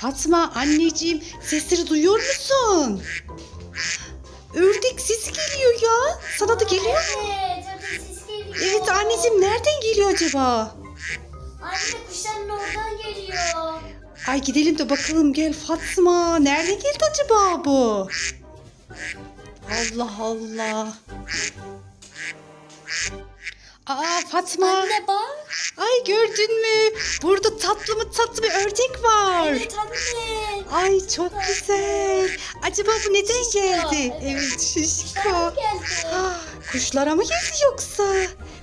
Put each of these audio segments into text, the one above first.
Fatma anneciğim sesleri duyuyor musun? Ördek sesi geliyor ya. Sana da geliyor mu? Evet, orada ses geliyor. Evet anneciğim nereden geliyor acaba? Anne kuşların oradan geliyor. Ay gidelim de bakalım gel Fatma. Nereden geldi acaba bu? Allah Allah. Aa Fatma. Anne bak. Ay gördün mü? Burada tatlı mı tatlı bir ördek var. Evet anne. Ay çok güzel. Acaba bu neden geldi? evet. Evet şişko. Geldi. Ah, Kuşlara mı geldi yoksa?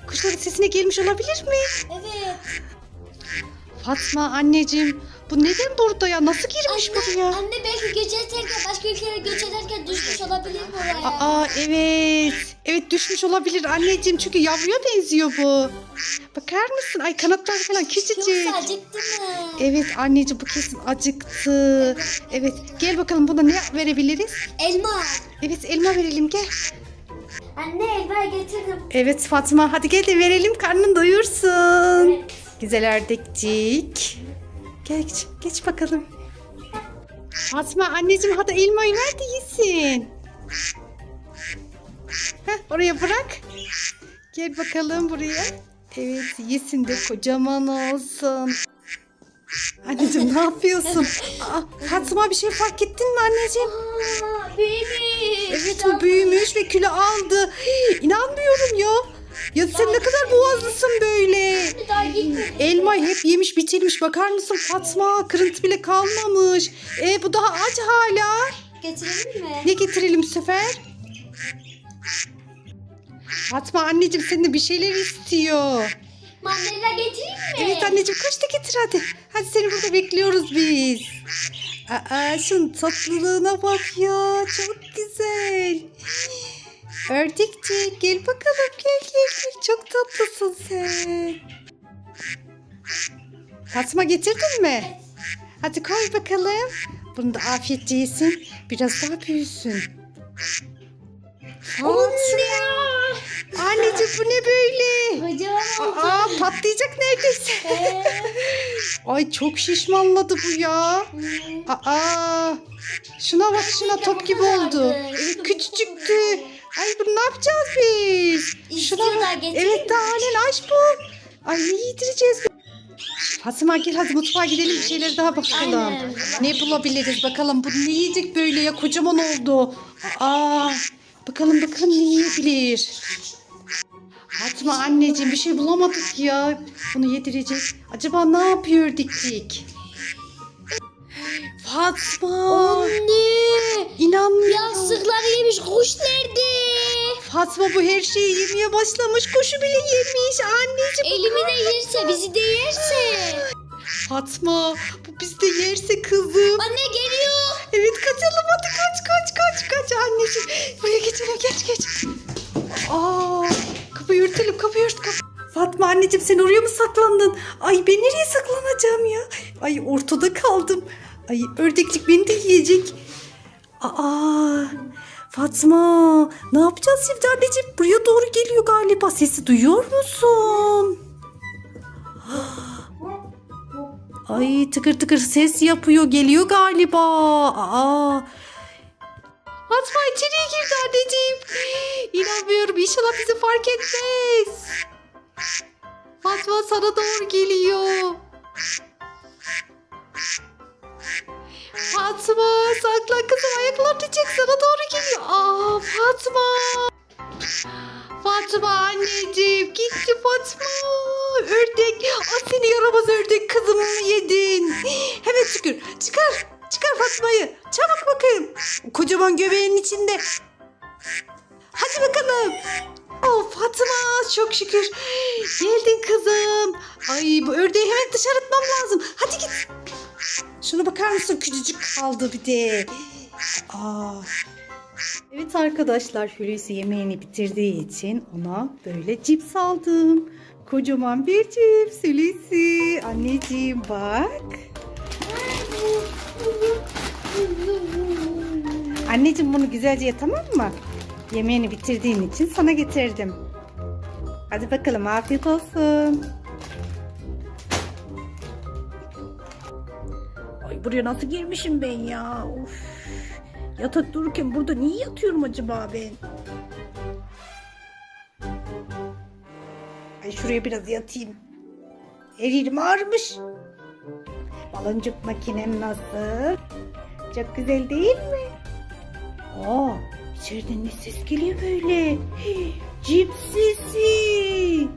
Kuşların sesine gelmiş olabilir mi? Evet. Fatma anneciğim bu neden burada ya? Nasıl girmiş Anne, buraya? anne belki göç ederken başka ülkelere göç ederken düşmüş olabilir buraya. Aa evet. Evet düşmüş olabilir anneciğim çünkü yavruya benziyor bu. Bakar mısın? Ay kanatlar falan küçücük. Yoksa acıktı mı? Evet anneciğim bu kesin acıktı. Evet gel bakalım buna ne verebiliriz? Elma. Evet elma verelim gel. Anne elma getirdim. Evet Fatma hadi gel de verelim karnın doyursun. Evet. Güzel ördekcik. Gel geç, geç bakalım. Fatma anneciğim hadi elmayı ver de yesin. Heh, oraya bırak. Gel bakalım buraya. Evet yesin de kocaman olsun. Anneciğim ne yapıyorsun? Aa, Fatma bir şey fark ettin mi anneciğim? Aa, büyümüş. Evet o büyümüş ve kilo aldı. Hii, İnanmıyorum ya. Ya sen ne kadar boğazlısın böyle. Elmayı hep yemiş bitirmiş. Bakar mısın Fatma? Kırıntı bile kalmamış. E bu daha aç hala. Getirelim mi? Ne getirelim bu sefer? Fatma anneciğim senin de bir şeyler istiyor. Mandalina getireyim mi? Evet anneciğim koş da getir hadi. Hadi seni burada bekliyoruz biz. Aa şunun tatlılığına bak ya. Çok güzel. Ördekçik gel bakalım gel gel gel. Çok tatlısın sen. Fatma getirdin mi? Hadi koy bakalım. Bunu da afiyetçe yesin. Biraz daha büyüsün. Fatma. Anneciğim bu ne böyle? Kocaman oldu. Aa patlayacak neredeyse. Ee, Ay çok şişmanladı bu ya. Aa şuna bak şuna top gibi oldu. Evet küçücüktü. Ay bunu ne yapacağız biz? İstiyor da getireyim Evet daha halen aç bu. Ay ne yedireceğiz? Fatma gel hadi mutfağa gidelim bir şeyler daha bakalım. Aynen. Ne bulabiliriz bakalım. Bu ne yiyecek böyle ya kocaman oldu. Aa bakalım bakalım ne yiyebilir. Fatma anneciğim bir şey bulamadık ya. Bunu yedirecek. Acaba ne yapıyor diktik? Fatma. Anne. İnanmıyorum. Yastıkları yemiş kuş nerede? Fatma bu her şeyi yemeye başlamış. Kuşu bile yemiş. Anneciğim. Elimi de yerse bizi de yerse. Fatma bu biz de yerse kızım. Anne geliyor. Evet kaçalım hadi kaç kaç kaç kaç anneciğim. Buraya geçelim geç geç. Aa, kapıyı örtelim kapıyı ört kapı. Fatma anneciğim sen oraya mı saklandın? Ay ben nereye saklanacağım ya? Ay ortada kaldım. Ay ördeklik beni de yiyecek. Aa Fatma ne yapacağız şimdi anneciğim? Buraya doğru geliyor galiba. Sesi duyuyor musun? Ay tıkır tıkır ses yapıyor. Geliyor galiba. Aa. Fatma içeriye girdi anneciğim. İnanmıyorum. İnşallah bizi fark etmez. Fatma sana doğru geliyor. Fatma saklan kızım ayaklarını çek sana doğru geliyor. Aa Fatma. Fatma anneciğim gitti Fatma. Ördek. Aa, seni yaramaz ördek kızımı mı yedin? Hemen çıkar. Çıkar. Çıkar Fatma'yı. Çabuk bakayım. Kocaman göbeğinin içinde. Hadi bakalım. Oh Fatma çok şükür. Geldin kızım. Ay bu ördeği hemen dışarı atmam lazım. Bakar mısın? Küçücük kaldı bir de. Aa. Evet arkadaşlar Hulusi yemeğini bitirdiği için ona böyle cips aldım. Kocaman bir cips Hulusi. Anneciğim bak. Anneciğim bunu güzelce ye tamam mı? Yemeğini bitirdiğin için sana getirdim. Hadi bakalım afiyet olsun. Buraya nasıl girmişim ben ya? Of. Yatak dururken burada niye yatıyorum acaba ben? Ay şuraya biraz yatayım. Her yerim ağrımış. Baloncuk makinem nasıl? Çok güzel değil mi? Aa, içeriden ne ses geliyor böyle? Cip sesi.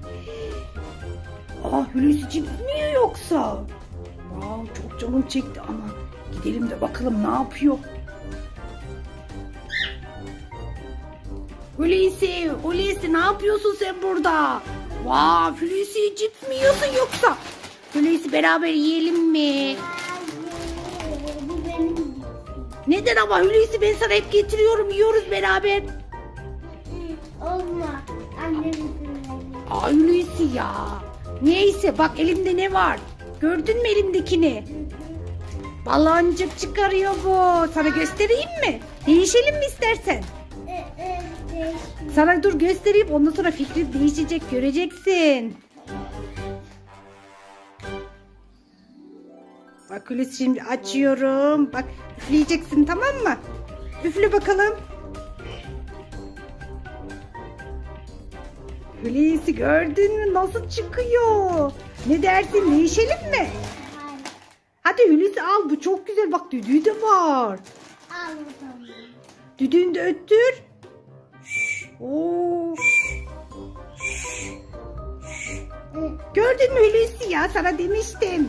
Aa, Hulusi cips mi yoksa? Canım çekti ama gidelim de bakalım ne yapıyor. Hulusi, Hulusi ne yapıyorsun sen burada? Wow, Hulusi cips mi yiyorsun yoksa? Hulusi beraber yiyelim mi? Neden ama Hulusi ben sana hep getiriyorum yiyoruz beraber. Olma. Annem Ay Hulusi ya. Neyse bak elimde ne var? Gördün mü elimdekini? Baloncuk çıkarıyor bu. Sana göstereyim mi? Değişelim mi istersen? Sana dur göstereyim ondan sonra fikri değişecek göreceksin. Hulusi şimdi açıyorum. Bak üfleyeceksin tamam mı? Üfle bakalım. Hulusi gördün mü nasıl çıkıyor? Ne dersin değişelim mi? Hadi Hulusi al bu çok güzel bak düdüğü de var. Al bakalım. Düdüğünü de öttür. Oo. Gördün mü Hulusi ya sana demiştim.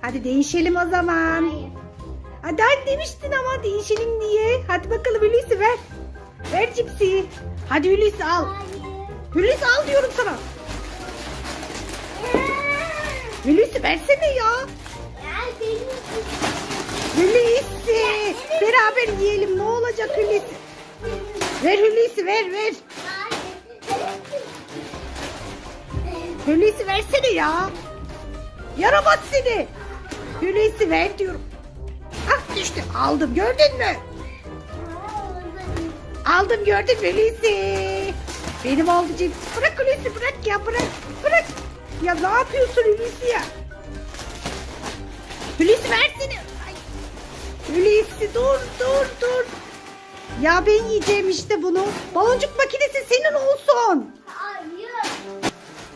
Hadi değişelim o zaman. Hayır. Hadi hadi demiştin ama değişelim diye. Hadi bakalım Hulusi ver. Ver cipsi. Hadi Hulusi al. Hulusi al diyorum sana. Hulusi versene ya. Hulusi. Beraber yiyelim ne olacak Hulusi. Ver Hulusi ver ver. Hulusi versene ya. Yaramaz seni. Hulusi ver diyorum. Ah düştü. Aldım gördün mü? Aldım gördün mü Hulusi? Benim oldu cips. Bırak Hulusi bırak ya bırak. Bırak. Ya ne yapıyorsun Hulusi ya? Hulusi versene. Ay. Hulusi dur dur dur. Ya ben yiyeceğim işte bunu. Baloncuk makinesi senin olsun. Hayır.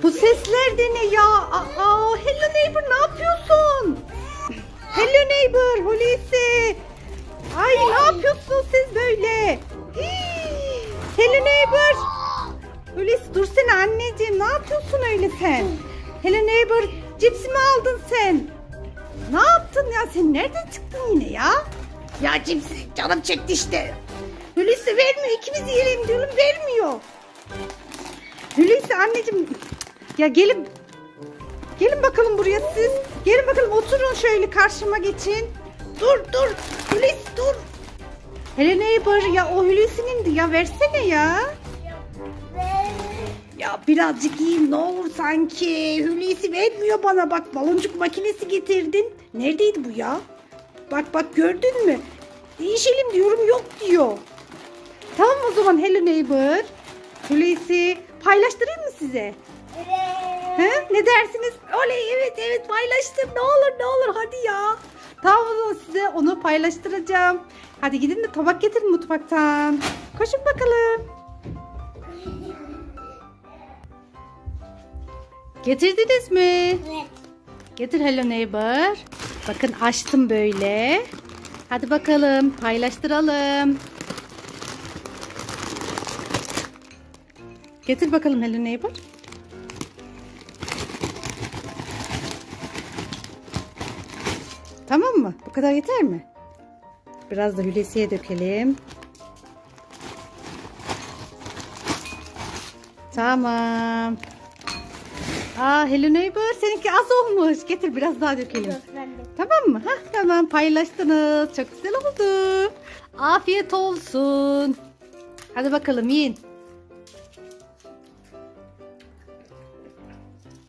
Bu sesler de ne ya? Aa, hello neighbor ne yapıyorsun? Hello neighbor Hulusi. Ay ne yapıyorsunuz siz böyle? Hii. Hello neighbor. Hulusi dursana anneciğim ne yapıyorsun öyle sen? Hello neighbor cipsi mi aldın sen? Ne yaptın ya sen nereden çıktın yine ya? Ya cipsi canım çekti işte. Hulusi vermiyor ikimiz yiyelim diyorum vermiyor. Hulusi anneciğim ya gelin gelin bakalım buraya siz. Gelin bakalım oturun şöyle karşıma geçin. Dur dur Hulusi dur. Hele neighbor ya o Hulusi'nin ya versene ya. Ya birazcık yiyin ne olur sanki. Hulusi vermiyor bana bak baloncuk makinesi getirdin. Neredeydi bu ya? Bak bak gördün mü? Değişelim diyorum yok diyor. Tamam o zaman hello neighbor. Hulusi paylaştırayım mı size? He? Ne dersiniz? Oley evet evet paylaştım. Ne olur ne olur hadi ya. Tamam o zaman size onu paylaştıracağım. Hadi gidin de tabak getirin mutfaktan. Koşun bakalım. Getirdiniz mi? Evet. Getir Hello Neighbor. Bakın açtım böyle. Hadi bakalım paylaştıralım. Getir bakalım Hello Neighbor. Tamam mı? Bu kadar yeter mi? Biraz da Hulusi'ye dökelim. Tamam. Aa Hello Neighbor seninki az olmuş. Getir biraz daha dökelim. Tamam mı? Hah, tamam paylaştınız. Çok güzel oldu. Afiyet olsun. Hadi bakalım yiyin.